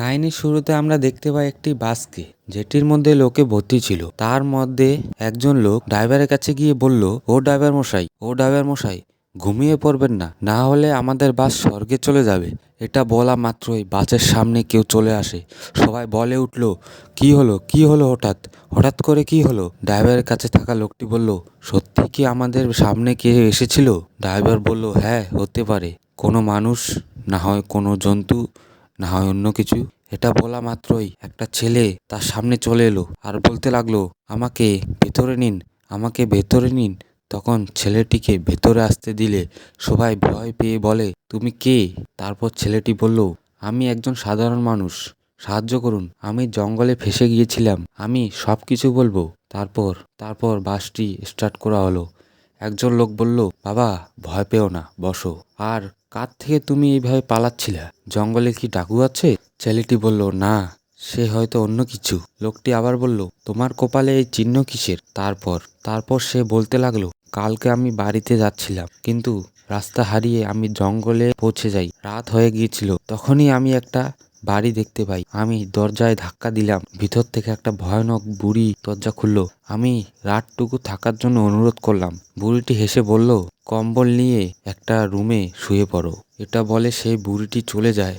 কাহিনীর শুরুতে আমরা দেখতে পাই একটি বাসকে, যেটির মধ্যে লোকে ভর্তি ছিল। তার মধ্যে একজন লোক ড্রাইভারের কাছে গিয়ে বলল, ও ড্রাইভার মশাই, ও ড্রাইভার মশাই, ঘুমিয়ে পড়বেন না না হলে আমাদের বাস স্বর্গে চলে যাবে। এটা বলা মাত্রই বাসের সামনে কেউ চলে আসে। সবাই বলে উঠল, কি হলো কি হলো হঠাৎ? হঠাৎ করে কি হলো? ড্রাইভারের কাছে থাকা লোকটি বলল, সত্যি কি আমাদের সামনে কে এসেছিল? ড্রাইভার বলল হ্যাঁ হতে পারে। কোনো মানুষ, না হয় কোনো জন্তু না হয় অন্য কিছু। এটা বলা মাত্রই একটা ছেলে তার সামনে চলে এলো আর বলতে লাগল, আমাকে ভেতরে নিন, আমাকে ভেতরে নিন। তখন ছেলেটিকে ভেতরে আসতে দিলে সবাই ভয় পেয়ে বলে, তুমি কে? তারপর ছেলেটি বলল, আমি একজন সাধারণ মানুষ, সাহায্য করুন, আমি জঙ্গলে ফেসে গিয়েছিলাম, আমি সব কিছু বলব। তারপর তারপর বাসটি স্টার্ট করা হলো। একজন লোক বলল, বাবা, ভয় পেও না, বসো। আর কার থেকে তুমি এইভাবে পালাচ্ছিলে? জঙ্গলে কি ডাকু আছে? ছেলেটি বলল, না, সে হয়তো অন্য কিছু। লোকটি আবার বলল, তোমার কপালে এই চিহ্ন কিসের? তারপর। তারপর সে বলতে লাগল, কালকে আমি বাড়িতে যাচ্ছিলাম, কিন্তু রাস্তা হারিয়ে আমি জঙ্গলে পৌঁছে যাই। রাত হয়ে গিয়েছিল। তখনই আমি একটা বাড়ি দেখতে পাই। আমি দরজায় ধাক্কা দিলাম। ভিতর থেকে একটা ভয়ানক বুড়ি দরজা খুললো। আমি রাতটুকু থাকার জন্য অনুরোধ করলাম। বুড়িটি হেসে বলল, কম্বল নিয়ে একটা রুমে শুয়ে পড়ো। এটা বলে সেই বুড়িটি চলে যায়।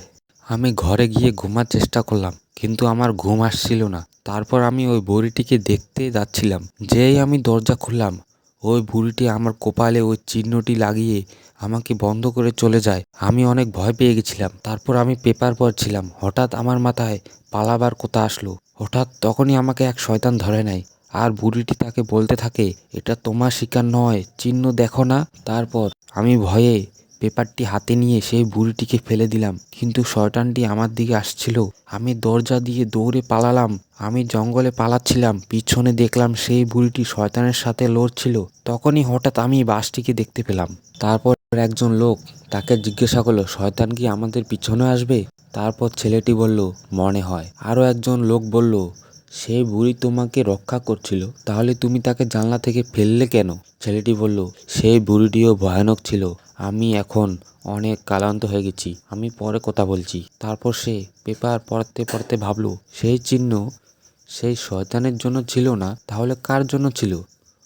আমি ঘরে গিয়ে ঘুমার চেষ্টা করলাম, কিন্তু আমার ঘুম আসছিল না। তারপর আমি ওই বুড়িটিকে দেখতে যাচ্ছিলাম। যেই আমি দরজা খুললাম ওই বুড়িটি আমার কপালে ওই চিহ্নটি লাগিয়ে আমাকে বন্ধ করে চলে যায়। আমি অনেক ভয় পেয়ে গেছিলাম। তারপর আমি পেপার পড়ছিলাম হঠাৎ আমার মাথায় পালাবার কথা আসলো। হঠাৎ তখনই আমাকে এক শয়তান ধরে নেয়। আর বুড়িটি তাকে বলতে থাকে, এটা তোমার শিকার নয়, চিহ্ন দেখো না। তারপর আমি ভয়ে পেপারটি হাতে নিয়ে সেই বুড়িটিকে ফেলে দিলাম। কিন্তু শয়তানটি আমার দিকে আসছিল। আমি দরজা দিয়ে দৌড়ে পালালাম। আমি জঙ্গলে পালাচ্ছিলাম। পিছনে দেখলাম সেই বুড়িটি শয়তানের সাথে লড়ছিল। তখনই হঠাৎ আমি বাসটিকে দেখতে পেলাম। তারপর একজন লোক তাকে জিজ্ঞাসা করল, শয়তান কি আমাদের পিছনে আসবে? তারপর ছেলেটি বলল, মনে হয়। আরও একজন লোক বলল সেই বুড়ি তোমাকে রক্ষা করছিল। তাহলে তুমি তাকে জানলা থেকে ফেললে কেন? ছেলেটি বলল সেই বুড়িটিও ভয়ানক ছিল। আমি এখন অনেক কালান্ত হয়ে গেছি। আমি পরে কথা বলছি। তারপর সে পেপার পড়তে পড়তে ভাবলো, সেই চিহ্ন সেই শয়তানের জন্য ছিল না, তাহলে কার জন্য ছিল?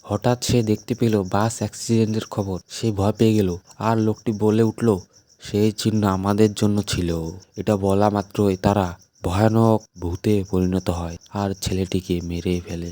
হঠাৎ সে দেখতে পেল বাস অ্যাক্সিডেন্টের খবর। সে ভয় পেয়ে গেল। আর লোকটি বলে উঠল, সেই চিহ্ন আমাদের জন্য ছিল। এটা বলা মাত্রই তারা ভয়ানক ভূতে পরিণত হয় আর ছেলেটিকে মেরে ফেলে।